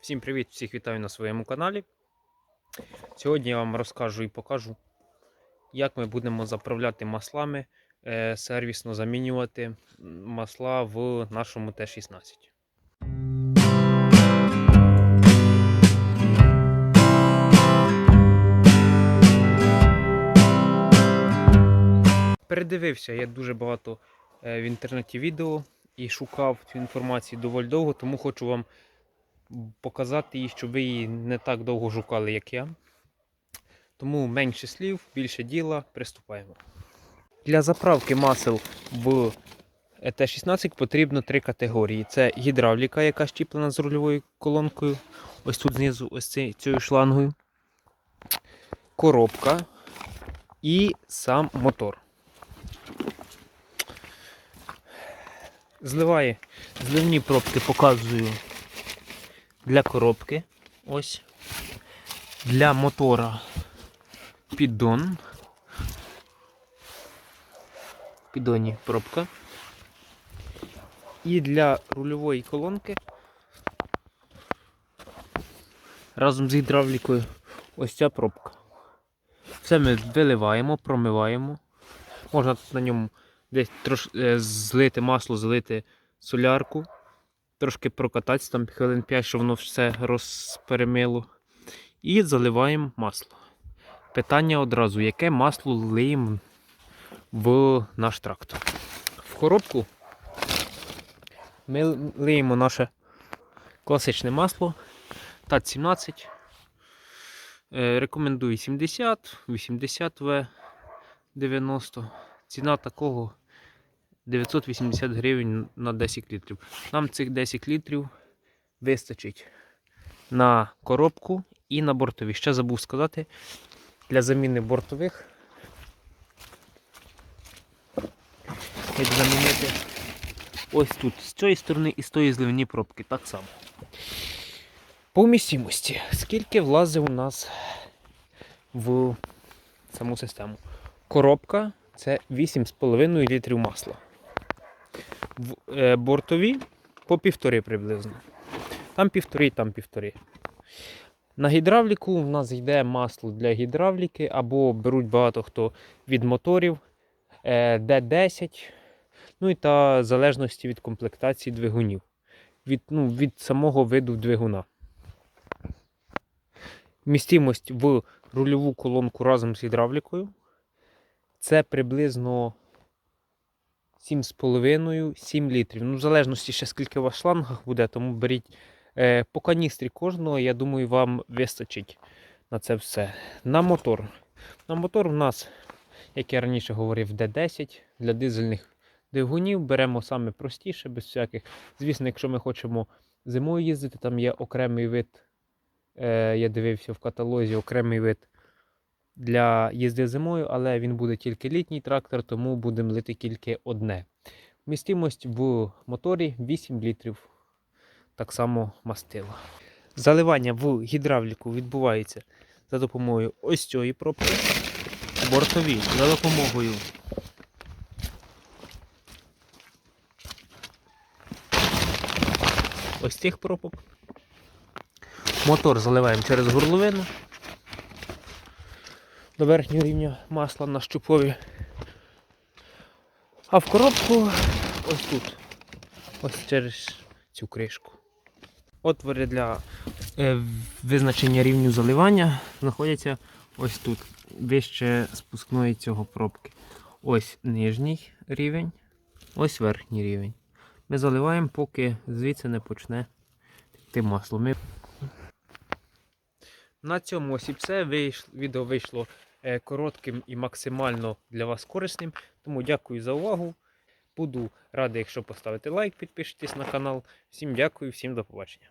Всім привіт! Всіх вітаю на своєму каналі. Сьогодні я вам розкажу і покажу, як ми будемо заправляти маслами, е, сервісно замінювати масла в нашому Т-16. Передивився я дуже багато е, в інтернеті відео і шукав цю інформацію доволі довго, тому хочу вам показати її, щоб ви її не так довго шукали, як я. Тому менше слів, більше діла, приступаємо. Для заправки масел в ЕТ-16 потрібно три категорії: це гідравліка, яка щіплена з рульовою колонкою. Ось тут знизу, ось цією шлангою. Коробка і сам мотор. Зливає зливні пробки, показую для коробки. Ось. Для мотора піддон. В піддоні пробка. І для рульової колонки разом з гідравлікою ось ця пробка. Все ми виливаємо, промиваємо. Можна на ньому десь трош, е, злити масло, злити солярку трошки прокататися там хвилин 5, щоб воно все розперемило. І заливаємо масло. Питання одразу, яке масло лиємо в наш трактор. В коробку ми лиємо наше класичне масло ТАТ-17. Е, Рекомендую 70, 80 В 90. Ціна такого 980 гривень на 10 літрів. Нам цих 10 літрів вистачить на коробку і на бортові. Ще забув сказати, для заміни бортових як замінити ось тут, з цієї сторони і з тої зливні пробки. Так само. По вмістимості. Скільки влазить у нас в саму систему? Коробка це 8,5 літрів масла бортові по півтори приблизно. Там півтори, там півтори. На гідравліку в нас йде масло для гідравліки, або беруть багато хто від моторів е, D10, ну і та в залежності від комплектації двигунів. Від, ну, від самого виду двигуна. Містимость в рульову колонку разом з гідравлікою. Це приблизно 7,5-7 літрів. Ну, в залежності ще скільки у вас шлангах буде, тому беріть е, по каністрі кожного, я думаю, вам вистачить на це все. На мотор. На мотор в нас, як я раніше говорив, D10 для дизельних двигунів. Беремо саме простіше, без всяких. Звісно, якщо ми хочемо зимою їздити, там є окремий вид. Е, я дивився в каталозі окремий вид для їзди зимою, але він буде тільки літній трактор, тому будемо лити тільки одне. Вмістимость в моторі 8 літрів. Так само мастила. Заливання в гідравліку відбувається за допомогою ось цієї пробки. Бортові за допомогою ось цих пробок. Мотор заливаємо через горловину до верхнього рівня масла на щупові. А в коробку ось тут. Ось через цю кришку. Отвори для е, визначення рівню заливання знаходяться ось тут, вище спускної цього пробки. Ось нижній рівень, ось верхній рівень. Ми заливаємо, поки звідси не почне йти масло. Ми... На цьому ось і все. Відео вийшло е, коротким і максимально для вас корисним. Тому дякую за увагу. Буду радий, якщо поставите лайк, підпишитесь на канал. Всім дякую, всім до побачення.